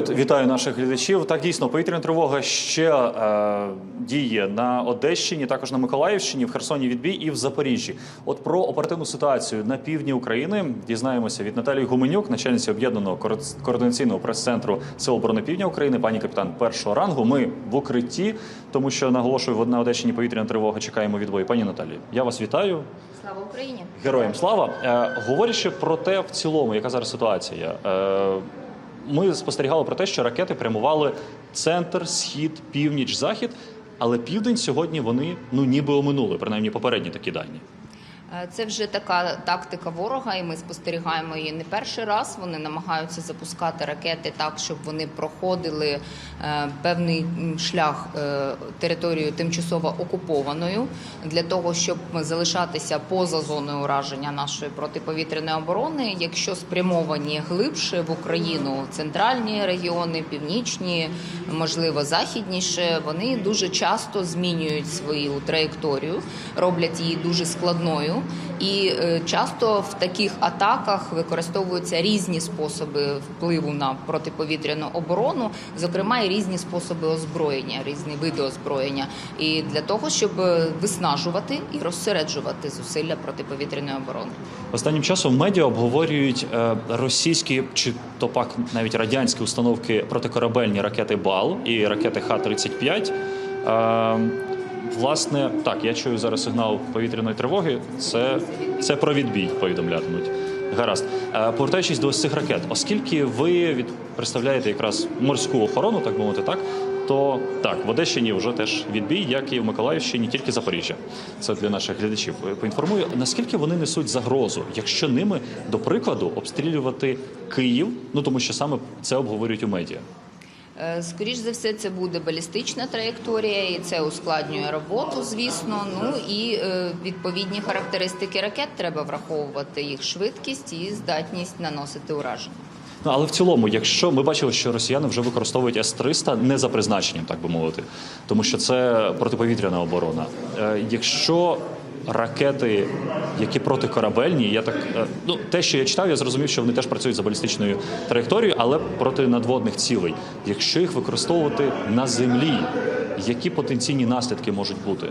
Вітаю наших глядачів. Так дійсно повітряна тривога ще е, діє на Одещині, також на Миколаївщині, в Херсоні відбій і в Запоріжжі. От про оперативну ситуацію на півдні України дізнаємося від Наталії Гуменюк, начальниці об'єднаного коорд- координаційного прес-центру Сил оборони Півдня України, пані капітан першого рангу. Ми в укритті, тому що наголошую, на Одещині повітряна тривога. Чекаємо відбою. Пані Наталі, я вас вітаю. Слава Україні! Героям слава. Е, говорячи про те, в цілому, яка зараз ситуація. Е, ми спостерігали про те, що ракети прямували центр, схід, північ, захід, але південь сьогодні вони ну ніби оминули, принаймні попередні такі дані. Е, Це вже така тактика ворога, і ми спостерігаємо її не перший раз. Вони намагаються запускати ракети так, щоб вони проходили е, певний шлях е, територією тимчасово окупованою для того, щоб залишатися поза зоною ураження нашої протиповітряної оборони. Якщо спрямовані глибше в Україну, центральні регіони, північні, можливо, західніше, вони дуже часто змінюють свою траєкторію, роблять її дуже складною. І е, часто в таких атаках використовуються різні способи впливу на протиповітряну оборону, зокрема і різні способи озброєння, різні види озброєння, і для того, щоб е, виснажувати і розсереджувати зусилля протиповітряної оборони. Останнім часом медіа обговорюють е, російські чи то пак навіть радянські установки протикорабельні ракети БАЛ і ракети Х-35. Власне, так, я чую зараз сигнал повітряної тривоги. Це, це про відбій повідомлятимуть. Гаразд. Е, повертаючись до цих ракет, оскільки ви від представляєте якраз морську охорону, так мовити, так. То так, в Одещині вже теж відбій, як і в Миколаївщині, тільки Запоріжжя. Це для наших глядачів. Е, Поінформую, наскільки вони несуть загрозу, якщо ними, до прикладу, обстрілювати Київ, ну тому що саме це обговорюють у медіа. Е, Скоріш за все, це буде балістична траєкторія, і це ускладнює роботу, звісно. Ну і е, відповідні характеристики ракет треба враховувати їх швидкість і здатність наносити ураження. Ну але в цілому, якщо ми бачили, що росіяни вже використовують С-300 не за призначенням, так би мовити, тому що це протиповітряна оборона. Е, якщо ракети, які протикорабельні, я так е, ну те, що я читав, я зрозумів, що вони теж працюють за балістичною траєкторією, але проти надводних цілей. Якщо їх використовувати на землі, які потенційні наслідки можуть бути?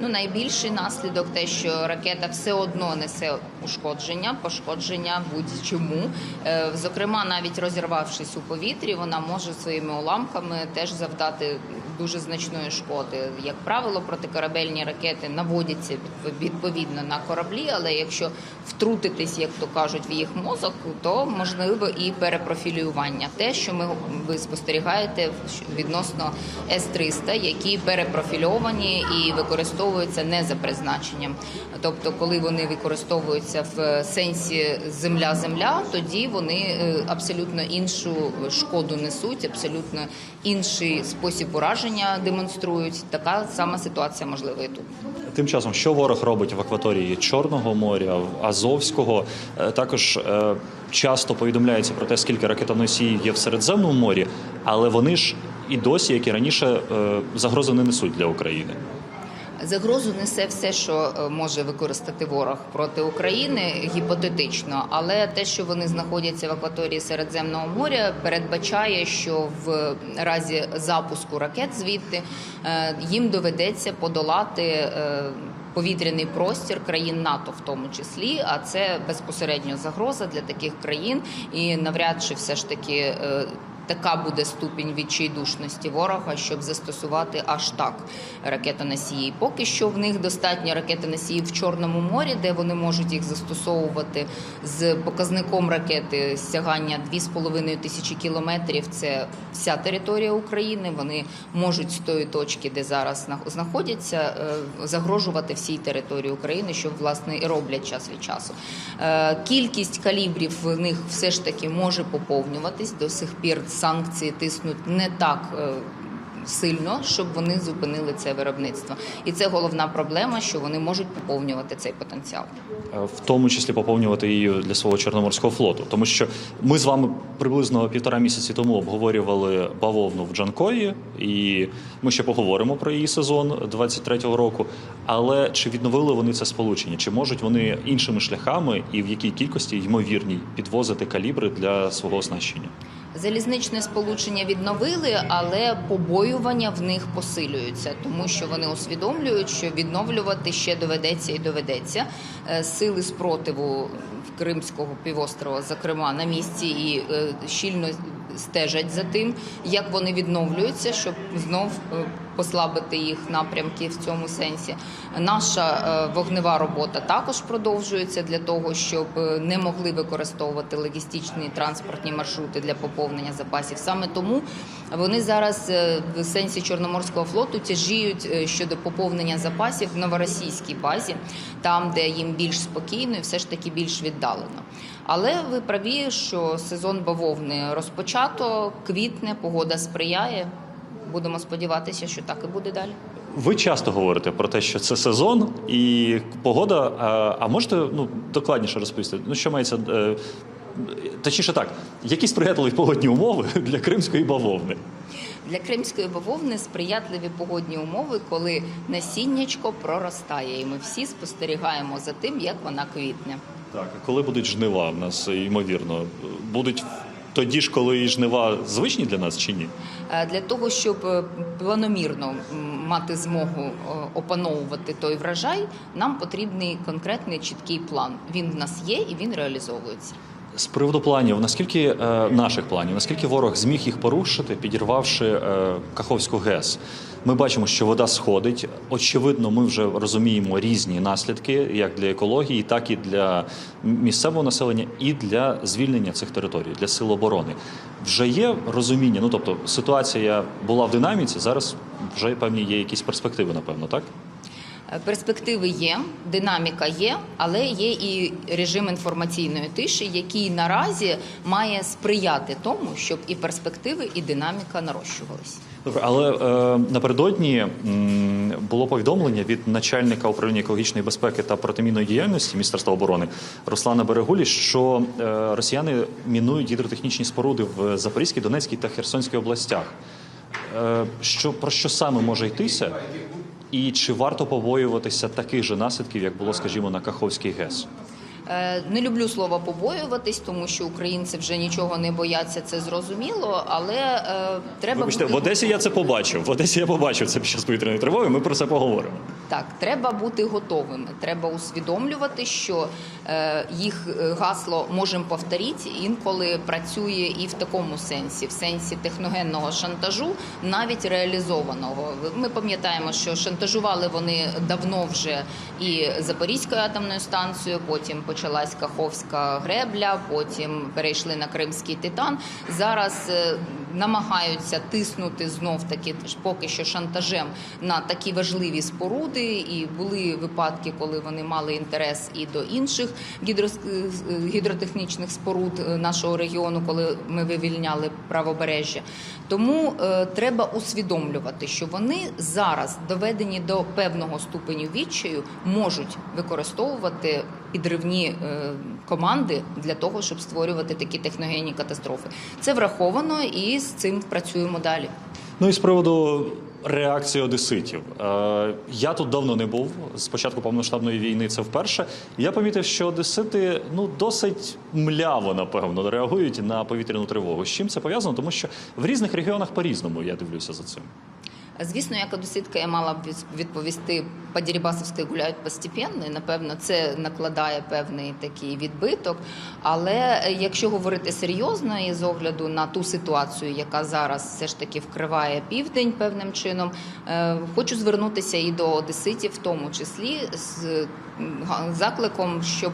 Ну, найбільший наслідок те, що ракета все одно несе ушкодження, пошкодження будь-чому. Е, Зокрема, навіть розірвавшись у повітрі, вона може своїми уламками теж завдати дуже значної шкоди. Як правило, протикорабельні ракети наводяться від- відповідно на кораблі, але якщо втрутитись, як то кажуть, в їх мозок, то можливо і перепрофілювання. Те, що ми ви спостерігаєте відносно С-300, які перепрофільовані і використовуються не за призначенням. Тобто, коли вони використовуються в сенсі земля-земля, тоді вони е, абсолютно іншу шкоду несуть, абсолютно інший спосіб ураження демонструють. Така сама ситуація можлива і тут. Тим часом, що ворог робить в акваторії Чорного моря, Азовського, Е, також е, часто повідомляється про те, скільки ракетоносіїв є в Середземному морі, але вони ж і досі, як і раніше, загрози не несуть для України. Загрозу несе все, що е, може використати ворог проти України гіпотетично, але те, що вони знаходяться в акваторії Середземного моря, передбачає, що в разі запуску ракет звідти е, їм доведеться подолати. е, Повітряний простір країн НАТО, в тому числі, а це безпосередньо загроза для таких країн, і навряд чи все ж таки така буде ступінь відчайдушності ворога, щоб застосувати аж так ракетоносії. Поки що в них достатньо ракетоносіїв в Чорному морі, де вони можуть їх застосовувати з показником ракети сягання 2,5 тисячі кілометрів. Це вся територія України. Вони можуть з тої точки, де зараз знаходяться, е, загрожувати всій території України, що власне і роблять час від часу. Е, Кількість калібрів в них все ж таки може поповнюватись. До сих пір санкції тиснуть не так. е, Сильно, щоб вони зупинили це виробництво, і це головна проблема, що вони можуть поповнювати цей потенціал. Е, в тому числі поповнювати її для свого чорноморського флоту. Тому що ми з вами приблизно півтора місяці тому обговорювали бавовну в Джанкої, і ми ще поговоримо про її сезон 23-го року. Але чи відновили вони це сполучення? Чи можуть вони іншими шляхами і в якій кількості ймовірній підвозити калібри для свого оснащення? Залізничне сполучення відновили, але побоювання в них посилюються, тому що вони усвідомлюють, що відновлювати ще доведеться і доведеться. Е, Сили спротиву Кримського півострова, зокрема, на місці і е, щільно стежать за тим, як вони відновлюються, щоб знов е, послабити їх напрямки в цьому сенсі. Наша е, вогнева робота також продовжується для того, щоб е, не могли використовувати логістичні транспортні маршрути для поповнення запасів. Саме тому вони зараз е, в сенсі Чорноморського флоту тяжіють щодо поповнення запасів в новоросійській базі, там, де їм більш спокійно і все ж таки більш віддалено. Але ви праві, що сезон бавовни розпочато, квітне, погода сприяє. Будемо сподіватися, що так і буде далі. Ви часто говорите про те, що це сезон і погода. А, а можете ну, докладніше розповісти? Ну, що мається. е, Точніше так, які сприятливі погодні умови для кримської бавовни? Для кримської бавовни сприятливі погодні умови, коли насіннячко проростає, і ми всі спостерігаємо за тим, як вона квітне. Так, а коли будуть жнива в нас, ймовірно, будуть тоді ж, коли і жнива звичні для нас чи ні? Е, Для того, щоб е, планомірно мати змогу е, опановувати той врожай, нам потрібний конкретний чіткий план. Він в нас є і він реалізовується. З приводу планів, наскільки наших планів, наскільки ворог зміг їх порушити, підірвавши Каховську ГЕС? Ми бачимо, що вода сходить. Очевидно, ми вже розуміємо різні наслідки як для екології, так і для місцевого населення, і для звільнення цих територій, для сил оборони. Вже є розуміння. Ну тобто, ситуація була в динаміці. Зараз вже певні є якісь перспективи, напевно, так? Перспективи є, динаміка є, але є і режим інформаційної тиші, який наразі має сприяти тому, щоб і перспективи, і динаміка нарощувалися. Добре, але е, напередодні м, було повідомлення від начальника управління екологічної безпеки та протимінної діяльності Міністерства оборони Руслана Берегулі, що е, росіяни мінують гідротехнічні споруди в Запорізькій, Донецькій та Херсонській областях. Е, що про що саме може йтися? І чи варто побоюватися таких же наслідків, як було, скажімо, на Каховській ГЕС? Е, Не люблю слово побоюватись, тому що українці вже нічого не бояться, це зрозуміло. Але е, треба Вибачте, в Одесі я це побачив. В Одесі я побачив це під час повітряної тривоги. Ми про це поговоримо. Так, треба бути готовими. Треба усвідомлювати, що е, їх е, гасло можемо повторити інколи працює і в такому сенсі, в сенсі техногенного шантажу, навіть реалізованого. Ми пам'ятаємо, що шантажували вони давно вже і Запорізькою атомною станцією, потім почалась Каховська гребля, потім перейшли на Кримський титан. Зараз е, намагаються тиснути знов таки поки що шантажем на такі важливі споруди. І були випадки, коли вони мали інтерес і до інших гідротехнічних споруд е, нашого регіону, коли ми вивільняли правобережжя. Тому е, треба усвідомлювати, що вони зараз доведені до певного ступеню відчаю, можуть використовувати підривні е, команди для того, щоб створювати такі техногенні катастрофи. Це враховано і з цим працюємо далі. Ну і з приводу реакції одеситів. Е, я тут давно не був. З початку повномасштабної війни це вперше. Я помітив, що одесити ну досить мляво, напевно, реагують на повітряну тривогу. З чим це пов'язано? Тому що в різних регіонах по-різному я дивлюся за цим. Звісно, як одеситка я мала б відповісти по Дерибасовській гуляють постепенно, напевно це накладає певний такий відбиток. Але е, якщо говорити серйозно і з огляду на ту ситуацію, яка зараз все ж таки вкриває південь певним чином, е, хочу звернутися і до одеситів, в тому числі з закликом, щоб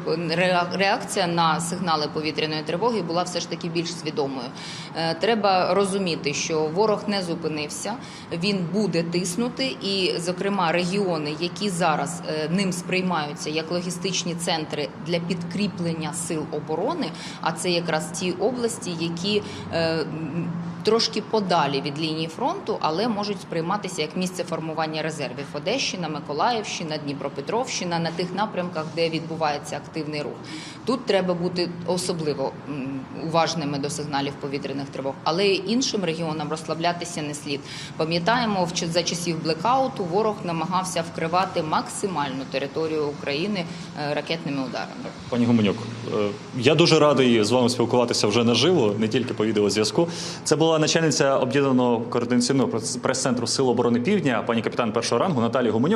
реакція на сигнали повітряної тривоги була все ж таки більш свідомою. Е, Треба розуміти, що ворог не зупинився, він буде тиснути, і, зокрема, регіони, які зараз е, ним сприймаються як логістичні центри для підкріплення сил оборони, а це якраз ті області, які е, трошки подалі від лінії фронту, але можуть сприйматися як місце формування резервів Одещина, Миколаївщина, Дніпропетровщина на тих напрямках, де відбувається активний рух. Тут треба бути особливо уважними до сигналів повітряних тривог, але й іншим регіонам розслаблятися не слід. Пам'ятаємо, за часів блекауту ворог намагався вкривати максимальну територію України е, ракетними ударами. Пані Гуменюк, е, я дуже радий з вами спілкуватися вже наживо, не тільки по відеозв'язку. Це була начальниця об'єднаного координаційного прес- прес-центру Сил оборони Півдня, пані капітан першого рангу Наталія Гуменюк.